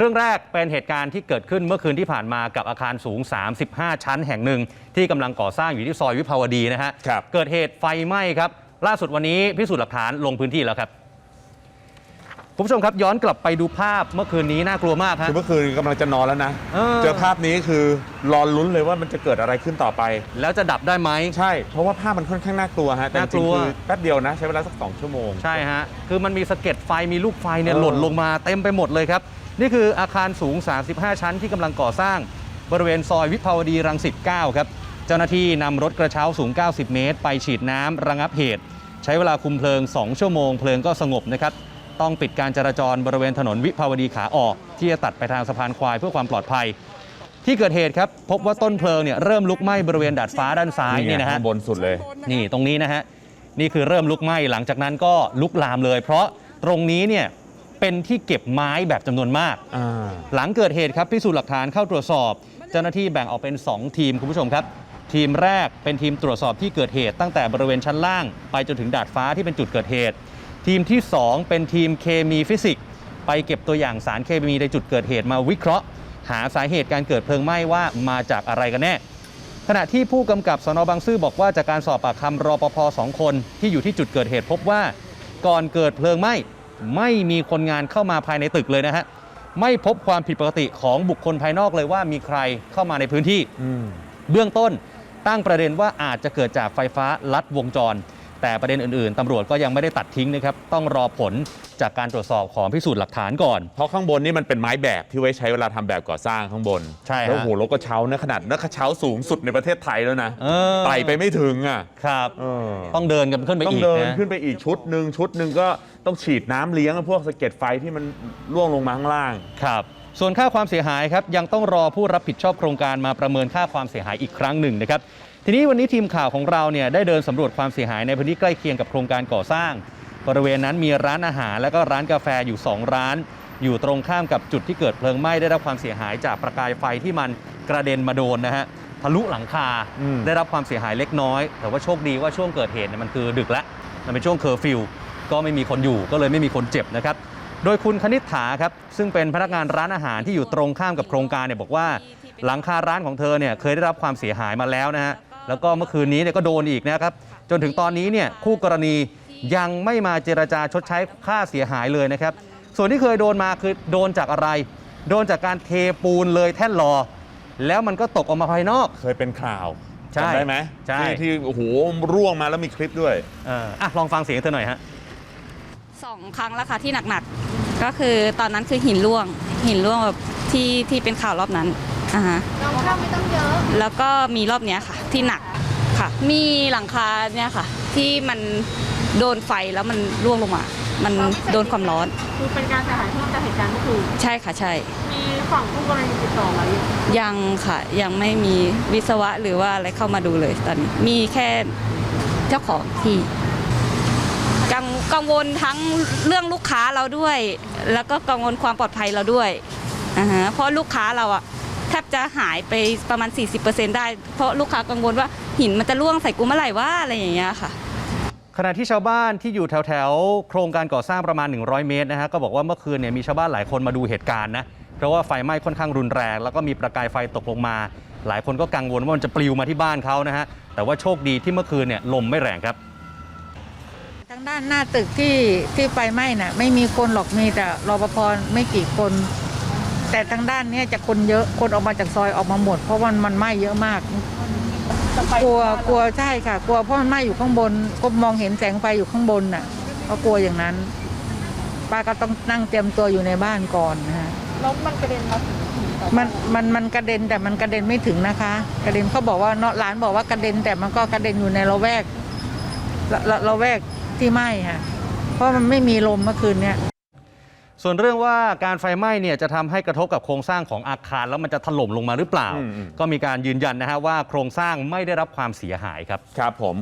เรื่องแรกเป็นเหตุการณ์ที่เกิดขึ้นเมื่อคืนที่ผ่านมากับอาคารสูง 35 ชั้นแห่งหนึ่ง ที่กำลังก่อสร้างอยู่ที่ซอยวิภาวดีนะฮะครับเกิดเหตุไฟไหม้ครับ ล่าสุดวันนี้พิสูจน์หลักฐานลงพื้นที่แล้วครับคุณผู้ชมครับย้อนกลับไปดูภาพเมื่อคืนนี้น่ากลัวมากฮะคือเมื่อคืนกำลังจะนอนแล้วนะเออเจอภาพนี้คือรอลุ้นเลยว่ามันจะเกิดอะไรขึ้นต่อไป แล้วจะดับได้ไหมใช่ เพราะว่าภาพมันค่อนข้างน่ากลัวฮะแต่จน่ากริลังวๆคือแป๊บเดียวนะใช้เวลาสักสองชั่วโมงใช่ฮะคือมันมีสะเก็ดไฟมีลูกไฟเนี่ยเออหล่นลงมาเต็มไปหมดเลยครับ นี่คืออาคารสูง 35 ชั้นที่กำลังก่อสร้างบริเวณซอยวิภาวดีรังสิต 9 ครับ เจ้าหน้าที่นำรถกระเช้าสูง 90 เมตร ไปฉีดน้ำระงับเหตุ ใช้เวลาคุมเพลิง 2 ชั่วโมง เพลิงก็สงบนะครับ ต้องปิดการจราจรบริเวณถนนวิภาวดีขาออก ที่จะตัดไปทางสะพานควายเพื่อความปลอดภัย ที่เกิดเหตุครับ พบว่าต้นเพลิงเนี่ยเริ่มลุกไหม้บริเวณดาดฟ้าด้านซ้ายนี่นี่ไงนะฮะข้างบนสุดเลย นี่ตรงนี้นะฮะนี่คือเริ่มลุกไหม้หลังจากนั้นก็ลุกลามเลย เพราะตรงนี้เนี่ย เป็นที่เก็บไม้แบบจำนวนมาก อ่า หลังเกิดเหตุครับพิสูจน์หลักฐานเข้าตรวจสอบ เจ้าหน้าที่แบ่งออกเป็น 2 ทีมคุณผู้ชมครับ ทีมแรกเป็นทีมตรวจสอบที่เกิดเหตุ ตั้งแต่บริเวณชั้นล่าง ไปจนถึงดาดฟ้าที่เป็นจุดเกิดเหตุ ทีมที่ 2 เป็นทีมเคมีฟิสิกส์ไปเก็บตัวอย่างสารเคมีในจุดเกิดเหตุมาวิเคราะห์ หาสาเหตุการเกิดเพลิงไหม้ว่ามาจากอะไรกันแน่ ขณะที่ผู้กำกับสนบางซื่อบอกว่าจากการสอบปากคำรอปภสองคนที่อยู่ที่จุดเกิดเหตุพบว่า ก่อนเกิดเพลิงไหม้ ไม่มีคนงานเข้ามาภายในตึกเลยนะฮะไม่พบความผิดปกติของบุคคลภายนอกเลยว่ามีใครเข้ามาในพื้นที่อืมเบื้องต้นตั้งประเด็นว่าอาจจะเกิดจากไฟฟ้าลัดวงจร แต่ประเด็นอื่นๆตำรวจก็ยังไม่ได้ตัดทิ้งนะครับ ต้องรอผล จากการตรวจสอบของพิสูจน์หลักฐานก่อน เพราะข้างบนนี่มันเป็นไม้แบบที่ไว้ใช้เวลาทำแบบก่อสร้างข้างบนใช่ฮะแล้วโอ้โหรถกระเช้านะขนาดนักกระเช้าสูงสุดในประเทศไทยแล้วนะเออ ไต่ไปไม่ถึงอะครับ เออต้องเดินกันขึ้นไปต้องอีกเดินนะขึ้นไปอีกชุดหนึ่งชุดหนึ่งก็ต้องฉีดน้ำเลี้ยงพวกสะเก็ดไฟที่มันร่วงลงมาข้างล่าง ครับส่วนค่าความเสียหายครับยังต้องรอผู้รับผิดชอบโครงการมาประเมินค่าความเสียหายอีกครั้งหนึ่งนะครับทีนี้วันนี้ทีมข่าวของเราเนี่ยได้เดินสำรวจความเสียหายในพื้นที่ใกล้เคียงกับโครงการก่อสร้าง บริเวณนั้นมีร้านอาหารและก็ร้านกาแฟอยู่ 2 ร้าน อยู่ตรงข้ามกับจุดที่เกิดเพลิงไหม้ได้รับความเสียหายจากประกายไฟที่มันกระเด็นมาโดนนะฮะทะลุหลังคาอืมได้รับความเสียหายเล็กน้อย แต่ว่าโชคดีว่าช่วงเกิดเหตุเนี่ยมันคือดึกแล้วมันเป็นช่วงเคอร์ฟิวก็ไม่มีคนอยู่ก็เลยไม่มีคนเจ็บนะครับโดยคุณคณิษฐาครับซึ่งเป็นพนักงานร้านอาหารที่อยู่ตรงข้ามกับโครงการเนี่ยบอกว่า หลังคาร้านของเธอเนี่ยเคยได้รับความเสียหายมาแล้วนะฮะแล้วก็เมื่อคืนนี้เนี่ยก็โดนอีกนะครับจนถึงตอนนี้เนี่ยคู่กรณี ยังไม่มาเจรจาชดใช้ค่าเสียหายเลยนะครับ ส่วนที่เคยโดนมาคือโดนจากอะไร โดนจากการเทปูนเลยแท่นรอ แล้วมันก็ตกออกมาภายนอก เคยเป็นข่าวใช่จำได้ไหมใช่ที่ที่โอ้โหร่วงมาแล้วมีคลิปด้วยเอออะลองฟังเสียงเธอหน่อยฮะสองครั้งแล้วค่ะที่หนักๆก็คือตอนนั้นคือหินร่วง หินร่วงแบบที่ที่เป็นข่าวรอบนั้นอ่าฮะน้องข้าวไม่ต้องเยอะ แล้วก็มีรอบเนี้ยค่ะ ที่หนักค่ะ มีหลังคาเนี่ยค่ะ ที่มัน โดนไฟแล้วมันร่วงลงมา มันโดนความร้อน คือเป็นการเสียหายเพิ่มจากเหตุการณ์เมื่อคืนใช่ค่ะใช่ มีฝั่งผู้กรณีติดต่อมาหรือยังยังค่ะ ยังไม่มีวิศวะหรือว่าอะไรเข้ามาดูเลยตอนนี้ มีแค่เจ้าของที่กังกังวลทั้งเรื่องลูกค้าเราด้วย แล้วก็กังวลความปลอดภัยเราด้วยอ่าฮะเพราะลูกค้าเราอะแทบจะหายไปประมาณ 40%ได้ เพราะลูกค้ากังวลว่าหินมันจะร่วงใส่กูเมื่อไหร่ว่าอะไรอย่างเงี้ยค่ะ ขณะที่ชาวบ้านที่อยู่แถวแถวๆโครงการก่อสร้างประมาณ 100 เมตรนะฮะก็บอกว่าเมื่อคืนเนี่ยมีชาวบ้านหลายคนมาดูเหตุการณ์นะเพราะว่าไฟไหม้ค่อนข้างรุนแรง แล้วก็มีประกายไฟตกลงมา หลายคนก็กังวลว่ามันจะปลิวมาที่บ้านเขานะฮะแต่ว่าโชคดีที่เมื่อคืนเนี่ยลมไม่แรงครับทางด้านหน้าตึกที่ที่ไฟไหม้น่ะไม่มีคนหรอกมีแต่รปภไม่กี่คน แต่ทางด้านเนี้ยจะคนเยอะคนออกมาจากซอยออกมาหมด เพราะมันมันไหม้เยอะมาก กลัวกลัวใช่ค่ะ กลัวเพราะมันไหม้อยู่ข้างบน ก็มองเห็นแสงไฟอยู่ข้างบนน่ะ ก็กลัวอย่างนั้น ป้าก็ต้องนั่งเตรียมตัวอยู่ในบ้านก่อนนะฮะ แล้วมันกระเด็นมาถึงถึงต่อมันมันมันกระเด็นแต่มันกระเด็นไม่ถึงนะคะ กระเด็นเขาบอกว่าเนาะร้านบอกว่ากระเด็นแต่มันก็กระเด็นอยู่ในละแวกละละละแวกที่ไหม้ค่ะ เพราะมันไม่มีลมเมื่อคืนเนี้ย ส่วนเรื่องว่าการไฟไหม้เนี่ยจะทำให้กระทบกับโครงสร้างของอาคาร แล้วมันจะถล่มลงมาหรือเปล่าก็มีการยืนยันนะฮะว่าโครงสร้างไม่ได้รับความเสียหายครับ ครับผม